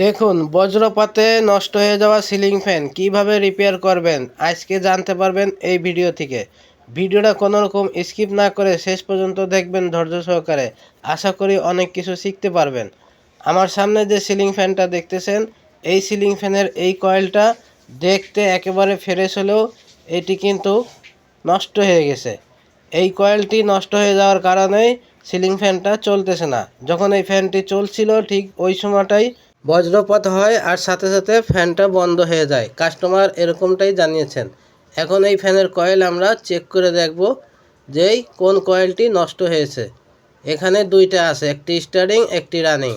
দেখুন, বজ্রপাতে নষ্ট হয়ে যাওয়া সিলিং ফ্যান কীভাবে রিপেয়ার করবেন, আজকে জানতে পারবেন এই ভিডিও থেকে। ভিডিওটা কোনো রকম স্কিপ না করে শেষ পর্যন্ত দেখবেন ধৈর্য সহকারে। আশা করি অনেক কিছু শিখতে পারবেন। আমার সামনে যে সিলিং ফ্যানটা দেখতেছেন, এই সিলিং ফ্যানের এই কয়েলটা দেখতে একেবারে ফ্রেশ হলেও এটি কিন্তু নষ্ট হয়ে গেছে। এই কয়েলটি নষ্ট হয়ে যাওয়ার কারণেই সিলিং ফ্যানটা চলতেছে না। যখন এই ফ্যানটি চলছিল ঠিক ওই সময়টাই বজ্রপাত হয় আর সাথে সাথে ফ্যানটা বন্ধ হয়ে যায়। কাস্টমার এরকমটাই জানিয়েছেন। এখন এই ফ্যানের কয়েল আমরা চেক করে দেখব যেই কোন কয়েলটি নষ্ট হয়েছে। এখানে দুইটা আছে, একটি স্টার্টিং একটি রানিং।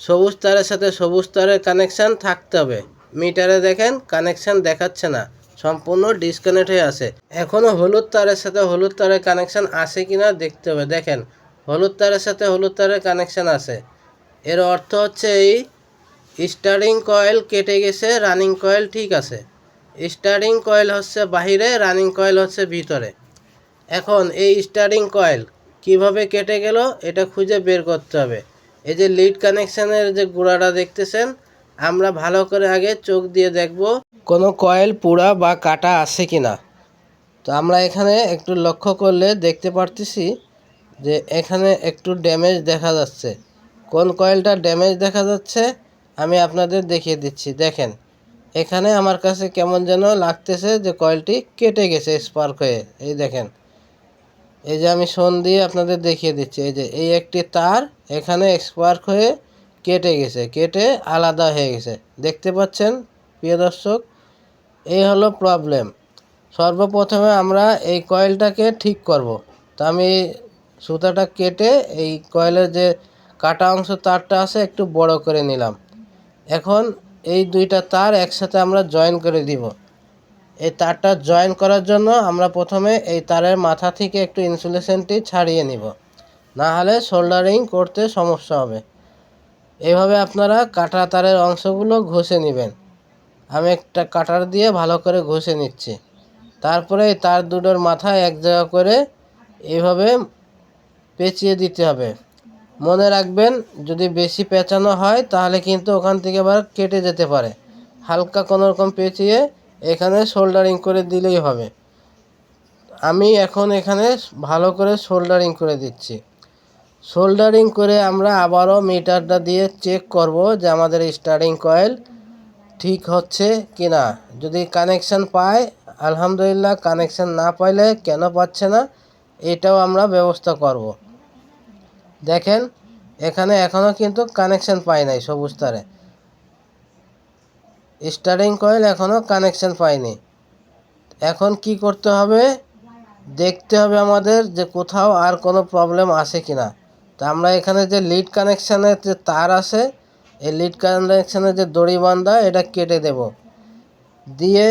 সবুজ তারের সাথে সবুজ তারের কানেকশান থাকতে হবে। মিটারে দেখেন, কানেকশান দেখাচ্ছে না। সম্পূর্ণ ডিসকানেক্ট হয়ে আছে। এখনও হলুদ তারের সাথে হলুদ তারের কানেকশান আছে কি না দেখতে হবে। দেখেন, হলুদ তারের সাথে হলুদ তারের কানেকশান আছে। এর অর্থ হচ্ছে এই স্টার্টিং কয়েল কেটে গেছে, রানিং কয়েল ঠিক আছে। স্টার্টিং কয়েল হচ্ছে বাহিরে, রানিং কয়েল হচ্ছে ভিতরে। এখন এই স্টার্টিং কয়েল কীভাবে কেটে গেল, এটা খুঁজে বের করতে হবে। এই যে লিড কানেকশনের যে গুঁড়াটা দেখতেছেন, আমরা ভালো করে আগে চোখ দিয়ে দেখব কোনো কয়েল পুরা বা কাটা আছে কি না তো আমরা এখানে একটু লক্ষ্য করলে দেখতে পারতেছি যে এখানে একটু ড্যামেজ দেখা যাচ্ছে। কোন কয়েলটা ড্যামেজ দেখা যাচ্ছে? আমি আপনাদের দেখিয়ে দিচ্ছি, দেখেন। এখানে আমার কাছে কেমন যেন লাগতেছে যে কয়েলটি কেটে গেছে স্পার্ক হয়ে। এই দেখেন। এই যে আমি সোন দিয়ে আপনাদের দেখিয়ে দিচ্ছি, এই যে এই একটি তার এখানে স্পার্ক হয়ে কেটে গেছে, কেটে আলাদা হয়ে গেছে। দেখতে পাচ্ছেন, প্রিয় দর্শক, এই হলো প্রবলেম। সর্বপ্রথমে আমরা এই কয়েলটাকে ঠিক করব। তা আমি সুতাটা কেটে এই কয়েলের যে কাটা অংশ তারটা আছে একটু বড় করে নিলাম। এখন এই দুইটা তার একসাথে আমরা জয়েন করে দিব। এই তারটা জয়েন করার জন্য আমরা প্রথমে এই তারের মাথা থেকে একটু ইনসুলেশনটি ছাড়িয়ে নিব। না হলে সোল্ডারিং করতে সমস্যা হবে। এইভাবে আপনারা কাটা তারের অংশগুলো ঘষে নেবেন। আমি একটা কাটার দিয়ে ভালো করে ঘষে নিচ্ছি। তারপরে এই তার দুটোর মাথা এক জায়গা করে এইভাবে পেঁচিয়ে দিতে হবে। মনে রাখবেন, যদি বেশি পেঁচানো হয়, তাহলে কিন্তু ওখান থেকে আবার কেটে যেতে পারে। হালকা কোনো রকম পেঁচিয়ে এখানে সোল্ডারিং করে দিলেই হবে। আমি এখন এখানে ভালো করে সোল্ডারিং করে দিচ্ছি। সোল্ডারিং করে আমরা আবারও মিটারটা দিয়ে চেক করব যে আমাদের স্টার্টিং কয়েল ঠিক হচ্ছে কি না যদি কানেকশান পায়, আলহামদুলিল্লাহ কানেকশান না পাইলে কেন পাচ্ছে না, এটাও আমরা ব্যবস্থা করব। দেখেন, এখানে এখনও কিন্তু কানেকশান পাই নাই সবুজ তারে। স্টার্টিং কয়েল এখনও কানেকশান পাইনি এখন কি করতে হবে? দেখতে হবে আমাদের যে কোথাও আর কোনো প্রবলেম আছে কি না তা আমরা এখানে যে লিড কানেকশানের যে তার আছে, এই লিড কানেকশানের যে দড়ি বান্ধা, এটা কেটে দেব। দিয়ে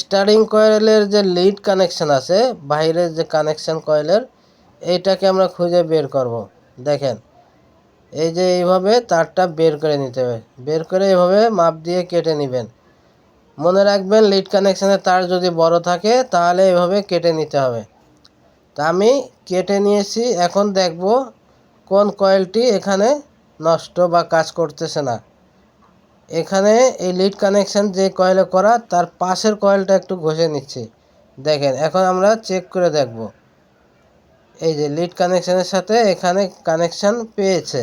স্টার্টিং কয়েলের যে লিড কানেকশান আছে, বাইরের যে কানেকশান কয়েলের এইটাকে আমরা খুঁজে বের করব। দেখেন, এই যে এইভাবে তারটা বের করে নিতে হবে। বের করে এইভাবে মাপ দিয়ে কেটে নেবেন। মনে রাখবেন লিড কানেকশানের তার যদি বড় থাকে, তাহলে এভাবে কেটে নিতে হবে। তা আমি কেটে নিয়েছি, এখন দেখব কোন কয়েলটি এখানে নষ্ট বা কাজ করতেছে না। এখানে এই লিড কানেকশান যে কয়েলে করা, তার পাশের কয়েলটা একটু ঘষে নিচ্ছি। দেখেন, এখন আমরা চেক করে দেখব। এই যে লিড কানেকশানের সাথে এখানে কানেকশান পেয়েছে।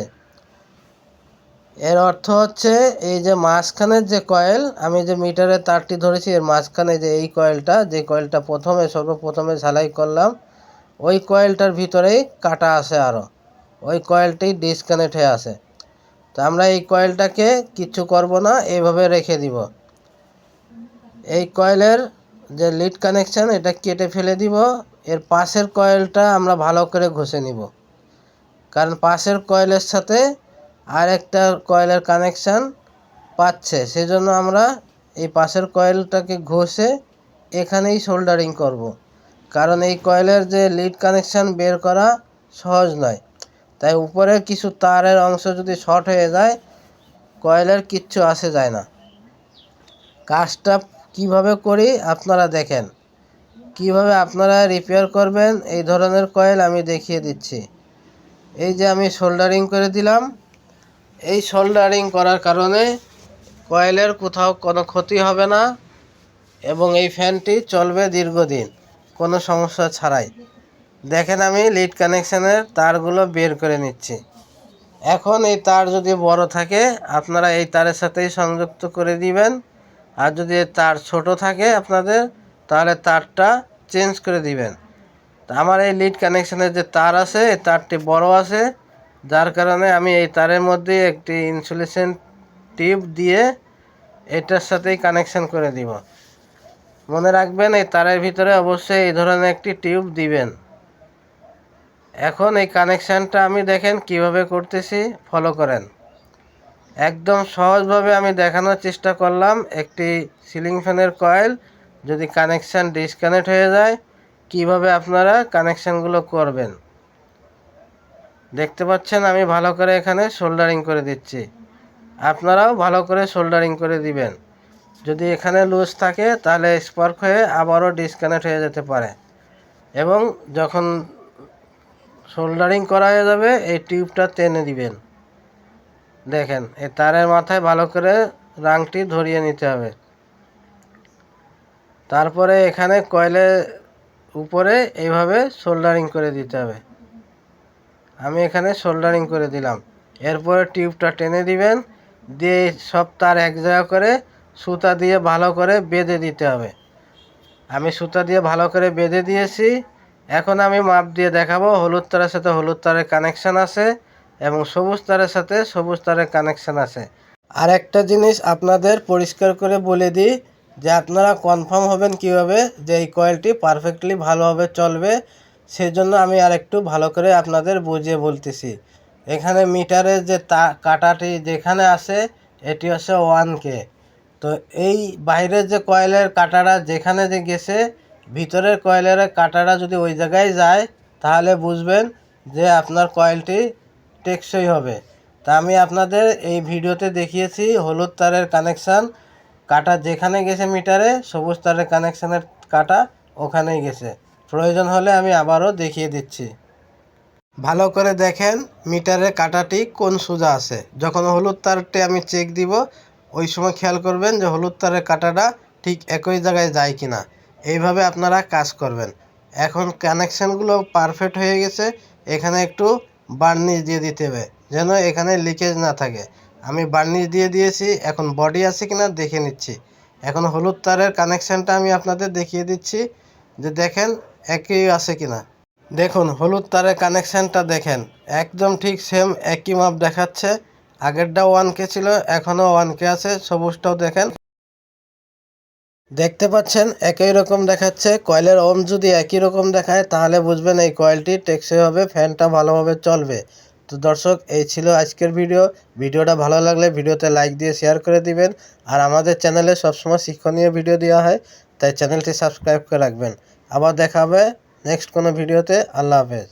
এর অর্থ হচ্ছে এই যে মাঝখানের যে কয়েল আমি যে মিটারের তারটি ধরেছি, এর মাঝখানে যে এই কয়েলটা যে কয়েলটা প্রথমে, সর্বপ্রথমে ঝালাই করলাম, ওই কয়েলটার ভিতরেই কাটা আছে আরও ওই কয়েলটি ডিসকানেক্ট হয়ে আছে তো আমরা এই কয়েলটাকে কিচ্ছু করব না এইভাবে রেখে দিব। এই কয়েলের যে লিড কানেকশান এটা কেটে ফেলে দিব। এর পাশের কয়েলটা আমরা ভালো করে ঘষে নিব। কারণ পাশের কয়েলের সাথে আর একটা কয়েলের কানেকশান পাচ্ছে। সেজন্য আমরা এই পাশের কয়েলটাকে ঘষে এখানেই সোল্ডারিং করব। কারণ এই কয়েলের যে লিড কানেকশান বের করা সহজ নয়। তাই উপরের কিছু তারের অংশ যদি শর্ট হয়ে যায়, কয়েলের কিচ্ছু আসে যায় না। কাজটা কীভাবে করি আপনারা দেখেন। কীভাবে আপনারা রিপেয়ার করবেন, এই ধরনের কয়েল আমি দেখিয়ে দিচ্ছি। এই যে আমি সোল্ডারিং করে দিলাম। এই সোল্ডারিং করার কারণে কয়েলের কোথাও কোনো ক্ষতি হবে না এবং এই ফ্যানটি চলবে দীর্ঘদিন, কোনো সমস্যা ছাড়াই। দেখেন আমি লিড কানেকশানের তারগুলো বের করে নিচ্ছি। এখন এই তার যদি বড় থাকে, আপনারা এই তারের সাথেই সংযুক্ত করে দিবেন। আর যদি তার ছোট থাকে আপনাদের তাহলে তারটা চেঞ্জ করে দিবেন। আমার এই লিড কানেকশানের যে তার আছে, এই তারটি বড় আছে, যার কারণে আমি এই তারের মধ্যে একটি ইনসুলেশন টিউব দিয়ে এটার সাথেই কানেকশান করে দিব। মনে রাখবেন, এই তারের ভিতরে অবশ্যই এই ধরনের একটি টিউব দিবেন। এখন এই কানেকশানটা আমি দেখেন কীভাবে করতেছি ফলো করেন। একদম সহজভাবে আমি দেখানোর চেষ্টা করলাম, একটি সিলিং ফ্যানের কয়েল যদি কানেকশান ডিসকানেক্ট হয়ে যায়, কীভাবে আপনারা কানেকশানগুলো করবেন? দেখতে পাচ্ছেন আমি ভালো করে এখানে সোল্ডারিং করে দিচ্ছি। আপনারাও ভালো করে সোল্ডারিং করে দিবেন। যদি এখানে লুজ থাকে, তাহলে স্পার্ক হয়ে আবারও ডিসকানেক্ট হয়ে যেতে পারে। এবং যখন সোল্ডারিং করা হয়ে যাবে, এই টিউবটা টেনে দিবেন। দেখেন, এই তারের মাথায় ভালো করে রাংটি ধরিয়ে নিতে হবে। তারপরে এখানে কয়েলের উপরে এইভাবে সোল্ডারিং করে দিতে হবে। আমি এখানে সোল্ডারিং করে দিলাম। এরপরে টিউবটা টেনে দিবেন, দিয়ে সব তার এক জায়গা করে সুতা দিয়ে ভালো করে বেঁধে দিতে হবে। আমি সুতা দিয়ে ভালো করে বেঁধে দিয়েছি। এখন আমি মাপ দিয়ে দেখাবো। হলুদ তারের সাথে হলুদ তারের কানেকশান আছে এবং সবুজ তারের সাথে সবুজ তারের কানেকশান আছে। আর একটা জিনিস আপনাদের পরিষ্কার করে বলে দিই যে আপনারা কনফার্ম হবেন কীভাবে যে এই কয়েলটি পারফেক্টলি ভালোভাবে চলবে, সেজন্য আমি আর একটু ভালো করে আপনাদের বুঝিয়ে বলতেছি। এখানে মিটারের যে তা, কাটাটি যেখানে আছে, এটি হচ্ছে ওয়ান কে তো এই বাইরের যে কয়েলের কাটাটা যেখানে যে গেছে, ভিতরের কয়েলের কাটাটা যদি ওই জায়গায় যায়, তাহলে বুঝবেন যে আপনার কয়েলটি টেকসই হবে। তা আমি আপনাদের এই ভিডিওতে দেখিয়েছি হলুদ তারের কানেকশান কাটা যেখানে গেছে মিটারে, সবুজ তারের কানেকশানের কাটা ওখানেই গেছে। প্রয়োজন হলে আমি আবারও দেখিয়ে দিচ্ছি। ভালো করে দেখেন মিটারের কাটাটি কোন সোজা আছে। যখন হলুদ তারটি আমি চেক দিব, ওই সময় খেয়াল করবেন যে হলুদ তারের কাটাটা ঠিক একই জায়গায় যায় কিনা। এইভাবে আপনারা কাজ করবেন। এখন কানেকশানগুলো পারফেক্ট হয়ে গেছে, এখানে একটু বার্নিশ দিয়ে দিতে হবে, যেন এখানে লিকেজ না থাকে। আমি বার্নিশ দিয়ে দিয়েছি, এখন বডি আছে কিনা দেখে নিচ্ছি। এখন হলুদ তারের কানেকশানটা আমি আপনাদের দেখিয়ে দিচ্ছি যে দেখেন একই আছে কিনা। দেখুন, হলুদ তারের কানেকশানটা দেখেন, একদম ঠিক সেম একই মাপ দেখাচ্ছে। আগেরটা ওয়ান কে ছিল, এখনও ওয়ান কে আছে, সবুজটাও দেখেন। দেখতে পাচ্ছেন, একই রকম দেখাচ্ছে কয়েলের ওম যদি একই রকম দেখায়, তাহলে বুঝবেন এই কয়েলটি টেকসই হবে ফ্যানটা ভালোভাবে চলবে। তো দর্শক, এই ছিল আজকের ভিডিও। ভিডিওটা ভালো লাগলে ভিডিওতে লাইক দিয়ে শেয়ার করে দিবেন। আর আমাদের চ্যানেলে সবসময় শিক্ষণীয় ভিডিও দেওয়া হয়, তাই চ্যানেলটি সাবস্ক্রাইব করে রাখবেন। আবার দেখা হবে নেক্সট কোনো ভিডিওতে আল্লাহ হাফেজ।